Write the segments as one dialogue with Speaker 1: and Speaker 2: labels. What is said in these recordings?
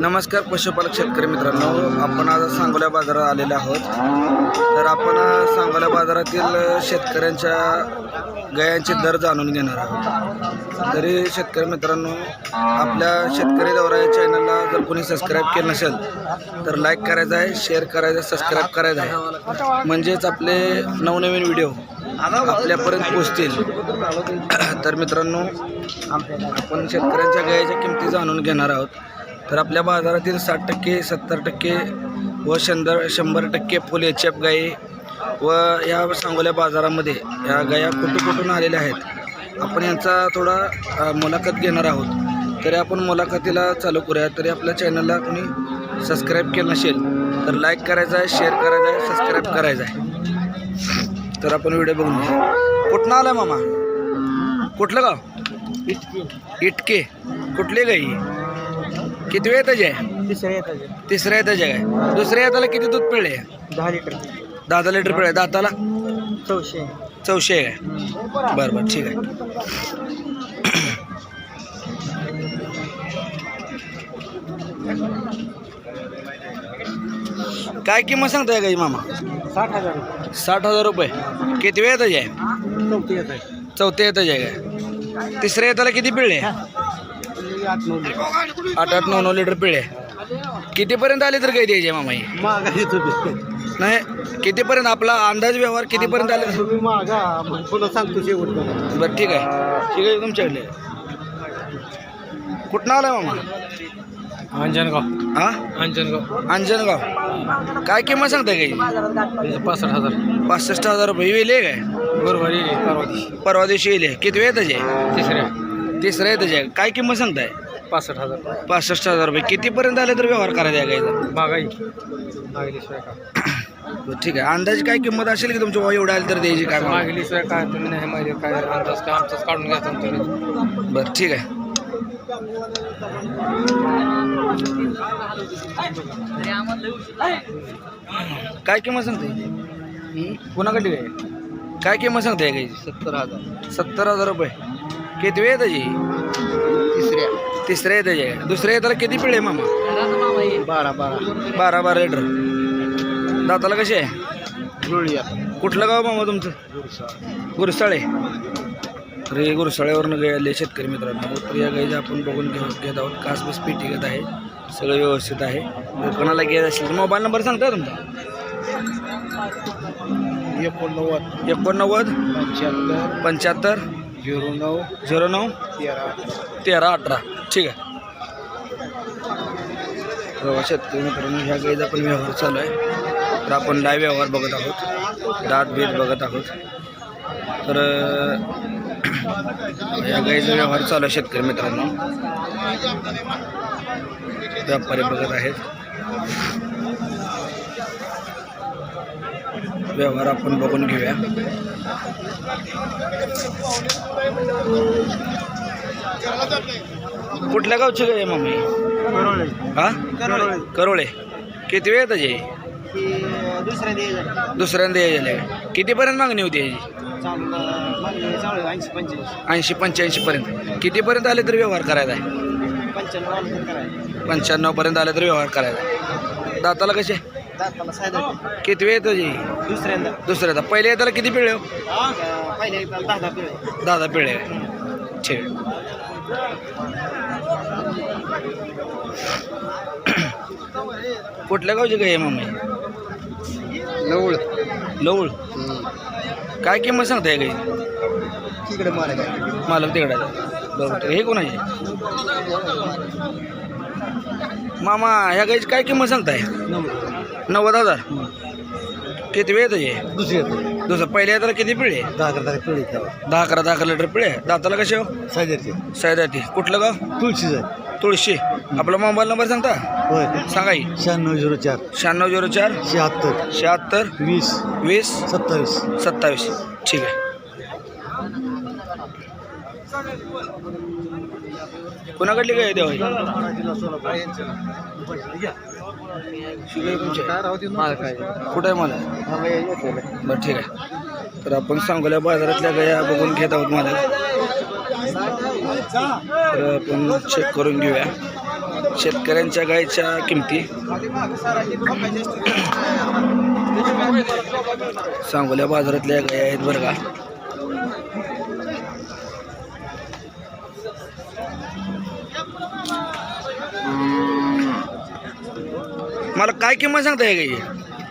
Speaker 1: नमस्कार पशुपालक शेतकरी मित्रांनो आपण आज सांगोल्या बाजारात आलेले आहोत. तर आपण सांगोल्या बाजारातील शेतकऱ्यांच्या गयांचे दर जाणून घेणार आहोत. तरी शेतकरी मित्रांनो आपल्या शेतकरी दौरा या चॅनलला जर कोणी सबस्क्राईब केलं नसेल तर लाईक करायचं आहे शेअर करायचं आहे सबस्क्राईब करायचं आहे. म्हणजेच आपले नवनवीन व्हिडिओ आपल्यापर्यंत पोचतील तर मित्रांनो आपण शेतकऱ्यांच्या गायीच्या किमती जाणून घेणार आहोत. तर आपल्या बाजारातील साठ टक्के सत्तर टक्के व शंभर शंभर टक्के फुल एच एफ गायी व या सांगोल्या बाजारामध्ये या गाया कुठून कुठून आलेल्या आहेत आपण यांचा थोडा मुलाखत घेणार आहोत. तरी आपण मुलाखतीला चालू करूया. तरी आपल्या चॅनलला कोणी सबस्क्राईब केलं नसेल तर लाईक करायचं आहे शेअर करायचं आहे सबस्क्राईब करायचं आहे तर आपण व्हिडिओ बघून कुठनं आला मामा? कुठलं गाव? इटके. कुठले गाई? किती वेळ त्याचे? आहे
Speaker 2: तिसऱ्या येतात
Speaker 1: तिसऱ्या येताचे काय दुसऱ्या येताला किती दूध पिळे
Speaker 2: दहा लिटर
Speaker 1: दहा दहा लिटर पिळे दाताला?
Speaker 2: चौशे.
Speaker 1: चौशे. आहे काय बरं बरं. ठीक आहे. काय किंमत सांगताय गाई मामा?
Speaker 2: साठ हजार
Speaker 1: साठ हजार रुपये. किती वेळ येताचे आहे?
Speaker 2: चौथी येत आहे
Speaker 1: चौथ्या येताचे आहे काय? तिसऱ्या येताला किती पिळे
Speaker 2: आठ
Speaker 1: आठ नऊ नऊ लिटर पिळे कितीपर्यंत आले तर काही द्यायचे मामा?
Speaker 2: मागा तुम्ही.
Speaker 1: नाही कितीपर्यंत? आपला अंदाज व्यवहार कितीपर्यंत आले?
Speaker 2: मागा. पुन्हा सांगतो शेवट.
Speaker 1: बरं ठीक आहे. ठीक आहे तुमच्याकडे. कुठनं आलाय मामा?
Speaker 2: अंजनगाव.
Speaker 1: हा
Speaker 2: अंजनगाव.
Speaker 1: अंजनगाव. काय किंमत सांगताय काही?
Speaker 2: पासष्ट हजार.
Speaker 1: पासष्ट हजार रुपये. वेले काय?
Speaker 2: बरोबर येईल परवा दिवशी.
Speaker 1: परवा दिवशी येले किती वेळ त्याचे?
Speaker 2: तिसऱ्या.
Speaker 1: तिसरं आहे त्याचे. काय किंमत सांगताय?
Speaker 2: पासष्ट हजार.
Speaker 1: पासष्ट हजार रुपये. कितीपर्यंत आले तर व्यवहार करायचा आहे गायचा
Speaker 2: मागाई. मागल्याशिवाय का
Speaker 1: बरं, ठीक आहे. अंदाज काय किंमत असेल की तुमच्या भाऊ एवढं आले तर द्यायची काय?
Speaker 2: मागल्याशिवाय काय तुम्ही नाही माहिती काय अंदाज काय आमचाच काढून घ्या तुम्ही
Speaker 1: बरं ठीक आहे. काय किंमत सांगते? कोणाकडे काय काय किंमत सांगते काही?
Speaker 2: सत्तर हजार.
Speaker 1: सत्तर हजार रुपये. किती वेळ त्याची?
Speaker 2: तिसऱ्या.
Speaker 1: तिसऱ्या आहे दुसऱ्या येताला किती पिळे मामा?
Speaker 2: बारा बारा.
Speaker 1: बारा बारा लिटर. दाताला कशी आहे? कुठलं गाव मामा तुमचं? गुरसाळे. तर हे गुरसाळ्यावरनं गेले शेतकरी मित्रांनो. तर या गाईचं आपण बघून घेऊ घेत आहोत. कास बस पेटी घेत आहे. सगळं व्यवस्थित आहे. कोणाला घ्यायचं असेल तर मोबाईल नंबर सांगता तुमचा.
Speaker 2: एकोणनव्वद
Speaker 1: एकोणनव्वद
Speaker 2: पंच्याहत्तर
Speaker 1: पंच्याहत्तर
Speaker 2: झिरो नऊ
Speaker 1: झिरो नऊ
Speaker 2: तेरा
Speaker 1: तेरा अठरा. ठीक आहे. शेतकरी मित्रांनो ह्या गाईचा पण व्यवहार चालू आहे. तर आपण लाईव्ह व्यवहार बघत आहोत. दात बीत बघत आहोत. तर या गाईचा व्यवहार चालू आहे शेतकरी मित्रांनो. व्यापारी बघत आहेत. व्यवहार आपण बघून घेऊया. कुठल्या गावची गाय आहे मम्मी? हा?
Speaker 2: करोळे.
Speaker 1: किती वेळ त्याची दुसऱ्यांदा यायला कितीपर्यंत मागणी होती याची?
Speaker 2: ऐंशी पंच्याऐंशी
Speaker 1: पर्यंत. कितीपर्यंत आले तर व्यवहार करायचा आहे?
Speaker 2: पंच्याण्णव
Speaker 1: पर्यंत आले तर व्यवहार करायचा. आहे दाताला कसे?
Speaker 2: दाताला सायदा.
Speaker 1: किती वेळ त्याची
Speaker 2: दुसऱ्यांदा.
Speaker 1: दुसऱ्यादा. पहिल्या येताला किती पिळे हो?
Speaker 2: पहिले दहा दहा पिळे.
Speaker 1: ठीक. कुठल्या गावची गाय आहे मम्मी?
Speaker 2: नवळ.
Speaker 1: लवळ काय किंमत सांगताय गाई?
Speaker 2: तिकडे मला काय
Speaker 1: मालक तिकडे बरोबर. हे कोणाचे मामा ह्या गाईची काय किंमत सांगताय? नव्वद हजार. किती वेळ त्याचे
Speaker 2: दुसरी
Speaker 1: दुसरं पहिल्या येताला किती पिळे?
Speaker 2: दहा अकरा दहा पिळे
Speaker 1: दहा अकरा दहा अकरा लिटर पिळे. दाताला कसे हो?
Speaker 2: सायदाचे
Speaker 1: सायदाटी कुठलं गाव?
Speaker 2: तुळशीच आहे.
Speaker 1: तुळशी. आपला मोबाईल नंबर सांगता?
Speaker 2: होय.
Speaker 1: सांगा की.
Speaker 2: शहाण्णव झिरो चार.
Speaker 1: शहाण्णव झिरो चार.
Speaker 2: शहात्तर.
Speaker 1: शहात्तर.
Speaker 2: वीस.
Speaker 1: वीस.
Speaker 2: सत्तावीस.
Speaker 1: सत्तावीस. ठीक आहे. कोणाकडली काय देवा कुठं आहे मला बरं ठीक आहे. तर आपण सांगोल्या बाजारातल्या गया बघून घेत आहोत मला तर आपण चेक करून घेऊया. शेतकऱ्यांच्या गायच्या किमती. सांगोल्या बाजारातल्या गाय आहेत बरं का. मला काय किंमत सांगताय गाई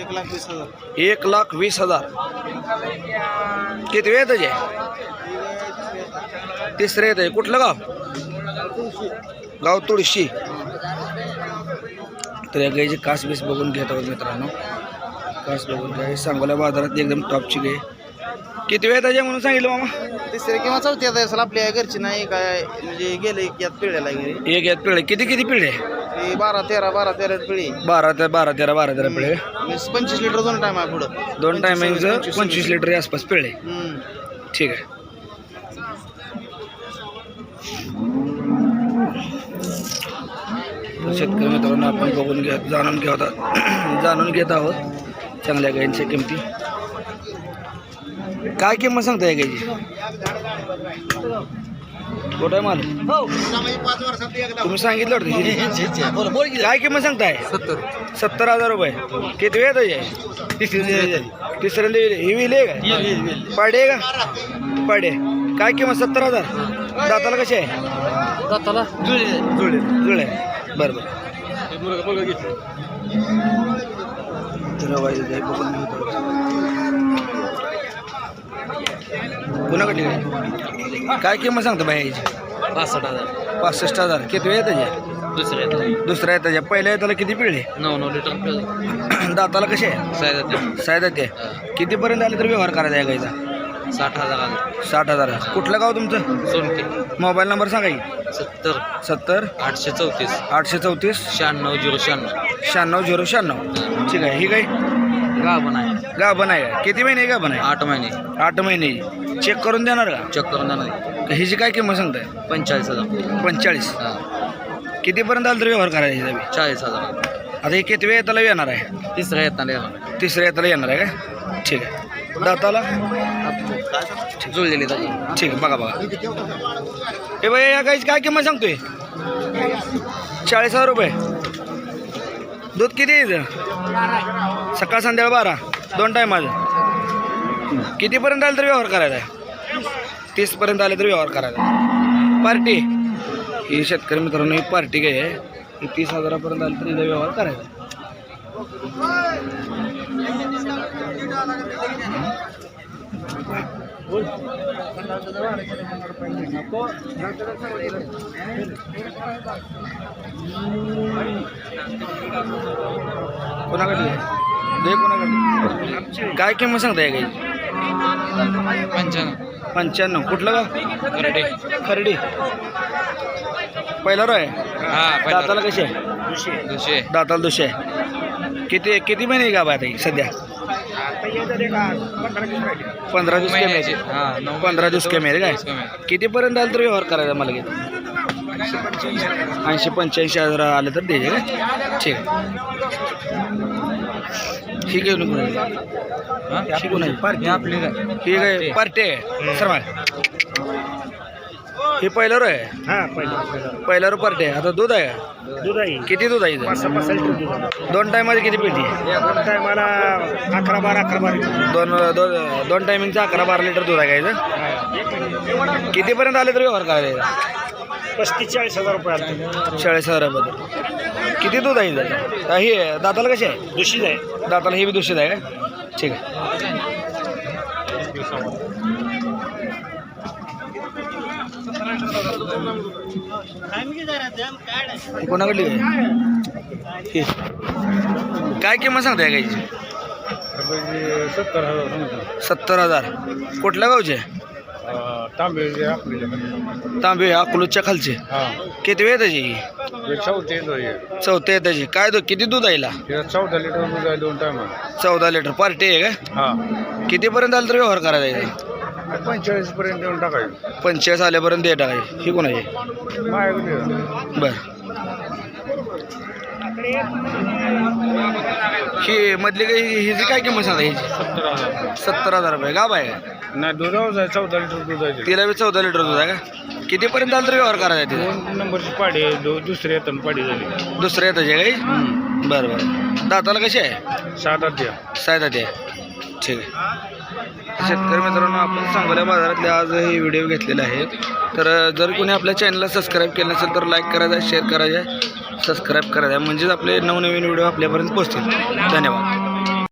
Speaker 2: एक लाख वीस हजार.
Speaker 1: एक लाख वीस हजार. किती वेळ त्याचे तिसरं येत आहे. कुठलं गाव? गाव तुळशी. तर या गाईची कास बीस बघून घेत आहोत मित्रांनो. कास बघून घ्या. सांगोल्या बाजारात एकदम टॉपची गाय. किती वेळ त्याच्या म्हणून सांगितलं मामा?
Speaker 2: तिसरे किंवा चौथी आता असेल आपल्या घरची नाही काय म्हणजे गेले की यात पिढ्याला गेले
Speaker 1: एक यात पिळे किती किती पिळे
Speaker 2: बारा तेरा बारा तेरा पिढी
Speaker 1: बारा ते बारा तेरा बारा तेरा पिळे.
Speaker 2: वीस पंचवीस लिटर दोन टाइम आहे पुढं.
Speaker 1: दोन टायमिंगचं
Speaker 2: पंचवीस
Speaker 1: पंचवीस लिटर. आसपास पिळे.
Speaker 2: हम्म.
Speaker 1: ठीक आहे. तर शेतकरी मित्रांनो आपण बघून घ्या जाणून घेत आहोत जाणून घेत आहोत. चांगल्या गायींच्या किमती. काय किंमत सांगताय गायची? कुठं माल? तुम्ही सांगितलं होतं काय किंमत सांगताय?
Speaker 2: सत्तर.
Speaker 1: सत्तर हजार रुपये. किती वेळ आहे तिसऱ्यांदा ही विले का? पाडे का? पाडे. काय किंमत? सत्तर हजार. दाताला कशी आहे?
Speaker 2: दाताला जुळे.
Speaker 1: जुळे. जुळे. बरं बरं. कुणाकडली काय काय किंमत सांगतो बाई याची?
Speaker 2: पासष्ट हजार.
Speaker 1: पासष्ट हजार. किती वेळ त्याच्या
Speaker 2: दुसरे
Speaker 1: दुसऱ्या त्याच्या पहिल्या त्याला किती पिळले?
Speaker 2: नऊ नऊ लिटर
Speaker 1: दाताला कसे आहे?
Speaker 2: सायदा
Speaker 1: सायदा ते कितीपर्यंत आले तर व्यवहार करायचा आहे गाईचा?
Speaker 2: साठ हजार
Speaker 1: साठ हजार. कुठलं गाव तुमचं?
Speaker 2: सोनके.
Speaker 1: मोबाईल नंबर सांगा की.
Speaker 2: सत्तर.
Speaker 1: सत्तर.
Speaker 2: आठशे चौतीस.
Speaker 1: आठशे चौतीस.
Speaker 2: शहाण्णव झिरो शहाण्णव.
Speaker 1: शहाण्णव झिरो शहाण्णव. ठीक आहे. ही काय
Speaker 2: गाभण आहे
Speaker 1: गाभण आहे का? किती महिने गाभण आहे
Speaker 2: आठ महिने.
Speaker 1: आठ महिने. चेक करून देणार का?
Speaker 2: चेक करून जाणार
Speaker 1: का हिची काय किंमत सांगताय?
Speaker 2: पंचेचाळीस हजार.
Speaker 1: पंचेचाळीस.
Speaker 2: हा.
Speaker 1: कितीपर्यंत आलं तर व्यवहार करायचा हिचा बी?
Speaker 2: चाळीस हजार.
Speaker 1: आता हे किती वेळ येताला येणार आहे?
Speaker 2: तिसऱ्या येताना येणार
Speaker 1: तिसऱ्या येताला येणार आहे का? ठीक आहे. दाताला?
Speaker 2: जुळलेली
Speaker 1: ठीक आहे बघा बघा. हे बाई या गाईची काय किंमत सांगतोय? चाळीस हजार रुपये. दूध किती आहे इथं? सकाळ संध्याकाळ बारा. दोन टाईम माझं कितीपर्यंत आलं तर व्यवहार करायचा आहे तीसपर्यंत आले तर व्यवहार करायचा पार्टी. ही शेतकरी मित्रांनो ही पार्टी काय आहे? ही तीस हजारापर्यंत आली तर व्यवहार करायचा कोणाकडे? दे काय किंमत सांगता या गाईची?
Speaker 2: पंच्याण्णव.
Speaker 1: पंच्याण्णव. कुठलं गाव?
Speaker 2: करडे
Speaker 1: खर्डी. पहिला रो आहे
Speaker 2: हा
Speaker 1: दाताला कशी आहे?
Speaker 2: दुसरे
Speaker 1: दाताला दुसरे आहे. किती किती महिने आता ही सध्या? पंधरा दिवस कमी आहे.
Speaker 2: हा
Speaker 1: पंधरा दिवस कमी आहे काय. कितीपर्यंत आलं तर व्यवहार करायचा मला किती ऐंशी पंच्याऐंशी हजार आले तर द्यायचे का ठीक आहे. ही? नको ही कोण आहे
Speaker 2: आपली
Speaker 1: ही काय? पार्टी. आहे. सर ही पहिलं रो आहे.
Speaker 3: हा पहिलं
Speaker 1: रो पार्टी आहे. आता दूध आहे?
Speaker 3: दूध आहे.
Speaker 1: किती दूध आहे. दोन टायमाची किती पेटी
Speaker 3: दोन टायमाला अकरा बारा अकरा बारा लिटर.
Speaker 1: दोन दोन टायमिंगचं अकरा बारा लिटर दूध आहे इथं? कितीपर्यंत आले तर व्यवहार करायचा
Speaker 3: पस्तीस चाळीस हजार रुपये
Speaker 1: चाळीस हजाराबद्दल किती दूध आहे ही दाताला कशी आहे?
Speaker 3: दूषित आहे.
Speaker 1: दाताला ही बी दूषित आहे का? ठीक आहे. कोणाकडली आहे? काय किंमत सांगताय गाईची?
Speaker 3: सत्तर हजार.
Speaker 1: सत्तर हजार कुठल्या गावचे
Speaker 3: तांबे
Speaker 1: तांबे अकलूजच्या खालचे.
Speaker 3: हा.
Speaker 1: किती वेळ त्याची?
Speaker 3: चौथे
Speaker 1: चौथ्या आहे त्याची काय दूध किती दूध आहे
Speaker 3: चौदा लिटर दूध आहे दोन टायमा
Speaker 1: चौदा लिटर. पार्टी आहे का?
Speaker 3: हा.
Speaker 1: कितीपर्यंत आलं तर व्यवहार करायचा आहे?
Speaker 3: पंचेचाळीस पर्यंत देऊन टाकायचं.
Speaker 1: पंचेचाळीस आल्यापर्यंत दे टाकायची ही कोणाची
Speaker 3: माझ्याकडे
Speaker 1: बर. ही मधली काही हिची काय किंमत सांगा हिची
Speaker 3: सत्तर हजार.
Speaker 1: सत्तर हजार रुपये. गाव आहे का?
Speaker 3: नाही दुधावर आहे चौदा लिटर दूध आहे
Speaker 1: तिला. बी चौदा लिटर दूध आहे का? कितीपर्यंत आलं तरी व्यवहार करायचा तिथे
Speaker 3: दोन नंबरची पाडी आहे दो दुसरी येताना पाडी झाली.
Speaker 1: दुसऱ्या येतं काही बरं बरं. दाताला कशी आहे?
Speaker 3: सात आठ द्या.
Speaker 1: सायदा ते ठीक आहे. शेतकरी मित्रांनो आपण सांगोल्या बाजारातले आज हे व्हिडिओ घेतलेले आहेत. तर जर कोणी आपल्या चॅनलला सबस्क्राईब केलं नसेल तर लाईक करायचं शेअर करायचं सबस्क्राईब करायचं म्हणजेच आपले नवनवीन व्हिडिओ आपल्यापर्यंत पोहोचतील. धन्यवाद.